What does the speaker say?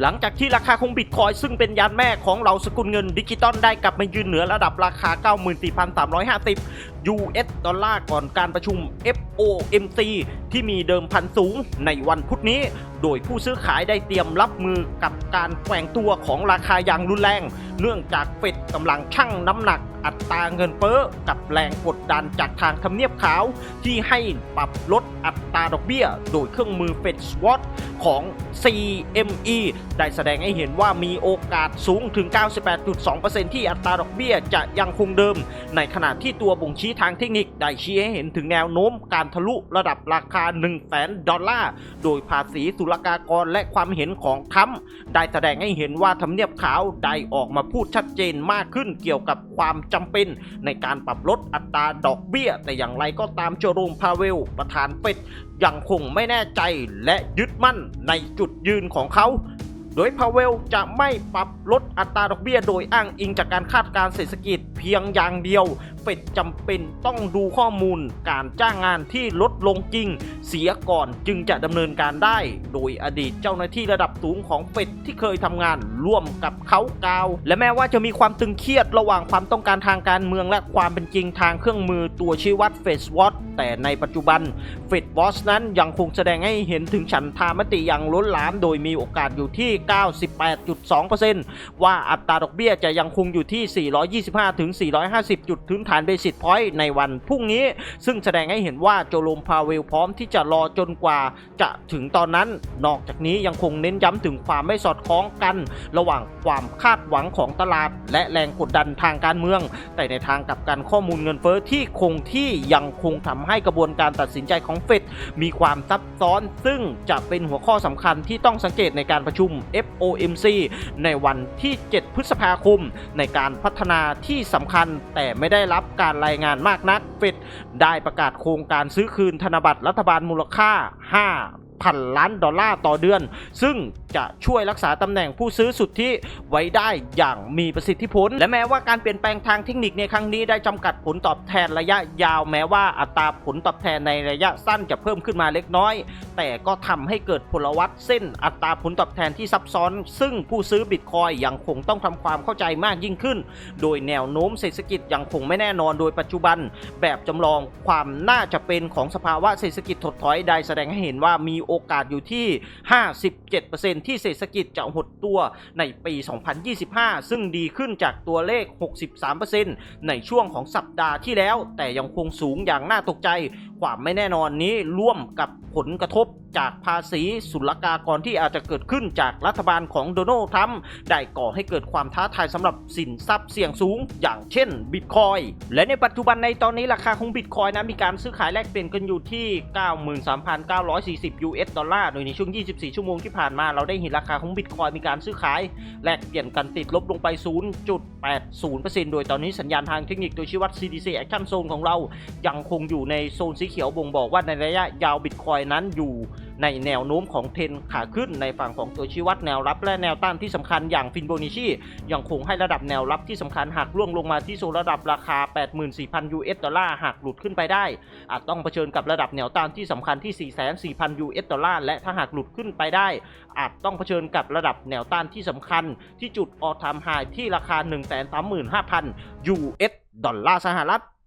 หลังจากที่ราคาของบิตคอยซึ่งเป็นยานแม่ของเราสกุลเงินดิจิตอลได้กลับมายืนเหนือระดับราคา 94,350 US ดอลลาร์ก่อนการประชุม FOMC ที่มีเดิมพันสูงในวันพุธนี้ โดยผู้ซื้อขายได้เตรียมรับมือกับการแกว่งตัวของราคาอย่างรุนแรง เนื่องจากเฟดกำลังชั่งน้ำหนักอัตราเงินเฟ้อกับแรงกดดันจากทางทำเนียบขาว ที่ให้ปรับลดอัตราดอกเบี้ย โดยเครื่องมือ Fed Swat ของ CME ได้แสดงให้เห็นว่ามีโอกาสสูงถึง 98.2%ที่อัตราดอกเบี้ยจะยังคงเดิม ในขณะที่ตัวบ่งชี้ทางเทคนิคได้ชี้ให้เห็นถึงแนวโน้มการทะลุระดับราคา 1 0 0 0 0แสนดอลลาร์ โดยภาษีศุลกากรและความเห็นของทรัมได้แสดงให้เห็นว่าทำเนียบขาวได้ออกมาพูดชัดเจนมากขึ้นเกี่ยวกับความจำเป็นในการปรับลดอัตราดอกเบี้ย แต่อย่างไรก็ตามโจโรมพาเวล ประธานเฟดยังคงไม่แน่ใจและยึดมั่นในจุดยืนของเขา โดยพาเวลจะไม่ปรับลดอัตราดอกเบี้ยโดยอ้างอิงจากการคาดการณ์เศรษฐกิจ พียงอย่างเดียวเฟดจำเป็นต้องดูข้อมูลการจ้างงานที่ลดลงจริง เสียก่อนจึงจะดำเนินการได้ โดยอดีตเจ้าหน้าที่ระดับสูงของเฟดที่เคยทำงานร่วมกับเขากาว และแม้ว่าจะมีความตึงเครียดระหว่างความต้องการทางการเมืองและความเป็นจริงทางเครื่องมือตัวชี้วัดเฟสวอตแต่ในปัจจุบันเฟดวอชนั้นยังคงแสดงให้เห็นถึงฉันทามติอย่างล้นหลาม โดยมีโอกาสอยู่ที่ 98.2%ว่าอัตราดอกเบี้ยจะยังคงอยู่ที่ 425ถึง450 จุดถึงฐานเบสิสพอยต์ในวันพรุ่งนี้ ซึ่งแสดงให้เห็นว่าโจโรมพาเวลพร้อมที่จะรอจนกว่าจะถึงตอนนั้น นอกจากนี้ยังคงเน้นย้ำถึงความไม่สอดคล้องกัน ระหว่างความคาดหวังของตลาด และแรงกดดันทางการเมือง แต่ในทางกลับกันข้อมูลเงินเฟ้อที่คงที่ยังคงทำให้กระบวนการตัดสินใจของเฟดมีความซับซ้อน ซึ่งจะเป็นหัวข้อสำคัญที่ต้องสังเกตในการประชุม FOMC ในวันที่ 7 พฤษภาคม ในการพัฒนาที่สำคัญ แต่ไม่ได้รับการรายงานมากนัก เฟดได้ประกาศโครงการซื้อคืนธนบัตรรัฐบาลมูลค่า 5พันล้านดอลลาร์ต่อเดือน ซึ่งจะช่วยรักษาตำแหน่งผู้ซื้อสุดทธิไว้ได้อย่างมีประสิทธิผล และแม้ว่าการเปลี่ยนแปลงทางเทคนิคในครั้งนี้ได้จำกัดผลตอบแทนระยะยาวแม้ว่าอัตราผลตอบแทนในระยะสั้นจะเพิ่มขึ้นมาเล็กน้อย แต่ก็ทำให้เกิดพลวัตเส้นอัตราผลตอบแทนที่ซับซ้อน ซึ่งผู้ซื้อบิตคอยยังคงต้องทำความเข้าใจมากยิ่งขึ้น โดยแนวโน้มเศรษฐกิจยังคงไม่แน่นอนโดยปัจจุบัน แบบจำลองความน่าจะเป็นของสภาวะเศรษฐกิจถดถอยได้แสดงให้เห็นว่ามีโอกาสอยู่ที่ 57%ที่เศรษฐกิจจะหดตัวในปี 2025 ซึ่งดีขึ้นจากตัวเลข 63%ในช่วงของสัปดาห์ที่แล้ว แต่ยังคงสูงอย่างน่าตกใจ ความไม่แน่นอนนี้ร่วมกับผลกระทบ จากภาษีศุลกากรที่อาจจะเกิดขึ้นจากรัฐบาลของโดนัลด์ทรัมป์ได้ก่อให้เกิดความท้าทายสำหรับสินทรัพย์เสี่ยงสูง อย่างเช่นบิตคอยและในปัจจุบันในตอนนี้ราคาของบิตคอยนะมีการซื้อขายแลกเปลี่ยนกันอยู่ที่ 93,940 US ดอลลาร์โดยในช่วง 24 ชั่วโมงที่ผ่านมาเราได้เห็นราคาของบิตคอยมีการซื้อขายแลกเปลี่ยนกันติดลบลงไป 0.80%โดยตอนนี้สัญญาณทางเทคนิคโดยชี้วัด CDC Action Zone ของเรายังคงอยู่ในโซนสีเขียวบ่งบอกว่าในระยะยาวบิตคอยนั้นอยู่ ในแนวโน้มของเทรนขาขึ้นในฝั่งของตัวชี้วัดแนวรับและแนวต้านที่สำคัญอย่างฟินโบนิชียังคงให้ระดับแนวรับที่สำคัญหากล่วงลงมาที่โซนระดับราคา 84,000 US ดอลลาร์หากหลุดขึ้นไปได้ อาจต้องเผชิญกับระดับแนวต้านที่สำคัญที่ 44,000 US ดอลลาร์และถ้าหากหลุดขึ้นไปได้ อาจต้องเผชิญกับระดับแนวต้านที่สำคัญ ที่จุดออทามไฮที่ราคา 135,000 US ดอลลาร์สหรัฐ